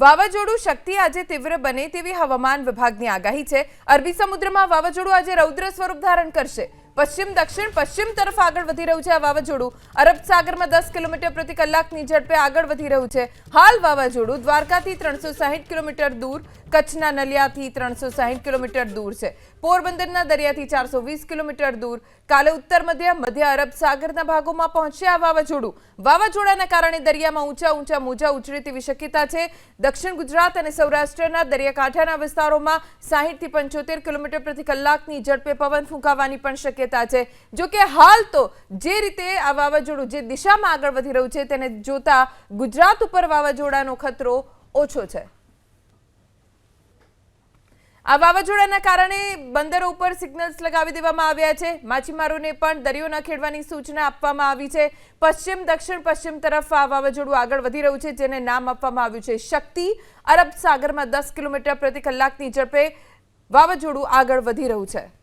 વાવાઝોડું શક્તિ આજે તીવ્ર બને તેવી હવામાન વિભાગની આગાહી છે. અરબી સમુદ્રમાં વાવાઝોડું આજે રૌદ્ર સ્વરૂપ ધારણ કરશે. પશ્ચિમ, દક્ષિણ, પશ્ચિમ તરફ આગળ વધી રહ્યું છે આ વાવાઝોડું. અરબ સાગરમાં દસ કિલોમીટર પ્રતિ કલાકની ઝડપે આગળ વધી રહ્યું છે. હાલ વાવાઝોડું દ્વારકાથી ત્રણસો કિલોમીટર દૂર, કચ્છના નલિયાથી ત્રણસો કિલોમીટર દૂર છે. પોરબંદરના દરિયાથી ચારસો કિલોમીટર દૂર. કાલે ઉત્તર મધ્ય મધ્ય અરબ સાગરના ભાગોમાં પહોંચશે આ વાવાઝોડું. વાવાઝોડાના કારણે દરિયામાં ઊંચા ઊંચા, મોજા ઉછળે તેવી શક્યતા છે. દક્ષિણ ગુજરાત અને સૌરાષ્ટ્રના દરિયાકાંઠાના વિસ્તારોમાં સાહીઠથી પંચોતેર કિલોમીટર પ્રતિ કલાકની ઝડપે પવન ફૂંકાવાની પણ શક્યતા છે. જો કે હાલ તો જે રીતે આ વાવાઝોડું જે દિશામાં આગળ વધી રહ્યું છે તેને જોતા ગુજરાત ઉપર વાવાઝોડાનો ખતરો ઓછો છે. આ વાવાઝોડાના કારણે બંદરો ઉપર સિગ્નલ્સ લગાવી દેવામાં આવ્યા છે. માછીમારોને પણ દરિયો ન ખેડવાની સૂચના આપવામાં આવી છે. પશ્ચિમ, દક્ષિણ, પશ્ચિમ તરફ આ વાવાઝોડું આગળ વધી રહ્યું છે, જેને નામ આપવામાં આવ્યું છે શક્તિ. અરબ સાગરમાં દસ કિલોમીટર પ્રતિ કલાકની ઝડપે વાવાઝોડું આગળ વધી રહ્યું છે.